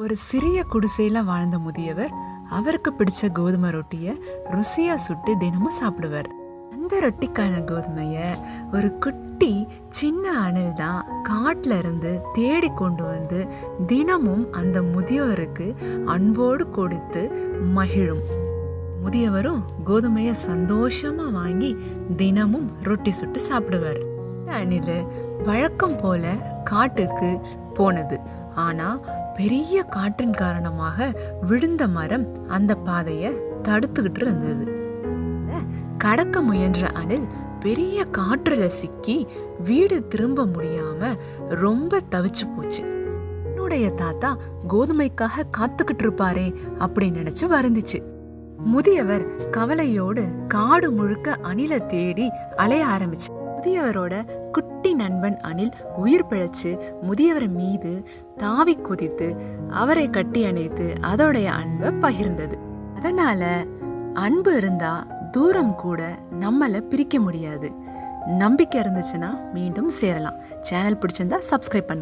ஒரு சிறிய குடிசையில் வாழ்ந்த முதியவர் அவருக்கு பிடிச்ச கோதுமை ரொட்டியை ருசியா சுட்டு தினமும் சாப்பிடுவார். அந்த ரொட்டிக்கான கோதுமையை ஒரு குட்டி சின்ன அணில் தான் காட்டில் இருந்து தேடி கொண்டு வந்து தினமும் அந்த முதியவருக்கு அன்போடு கொடுத்து மகிழும். முதியவரும் கோதுமையை சந்தோஷமா வாங்கி தினமும் ரொட்டி சுட்டு சாப்பிடுவார். இந்த அணில் வழக்கம் போல காட்டுக்கு போனது. ஆனா பெரிய காற்றின் காரணமாக விழுந்த மரம் அந்த பாதையை தடுத்துக்கிட்டு இருந்தது. கடக்க முயன்ற அணில் பெரிய காற்றுல சிக்கி வீடு திரும்ப முடியாம ரொம்ப தவிச்சு போச்சு. என்னுடைய தாத்தா கோதுமைக்காக காத்துக்கிட்டு இருப்பாரே அப்படின்னு நினைச்சு வருந்துச்சு. முதியவர் கவலையோடு காடு முழுக்க அணிலை தேடி அலைய ஆரம்பிச்சு. முதியவரோட குட்டி நண்பன் அணில் உயிர் பிழைச்சு முதியவர் மீது தாவி குதித்து அவரை கட்டி அணைத்து அதோடைய அன்பை பகிர்ந்தது. அதனால அன்பு இருந்தா தூரம் கூட நம்மளை பிரிக்க முடியாது. நம்பிக்கை இருந்துச்சுன்னா மீண்டும் சேரலாம். சேனல் பிடிச்சிருந்தா சப்ஸ்கிரைப் பண்ணு.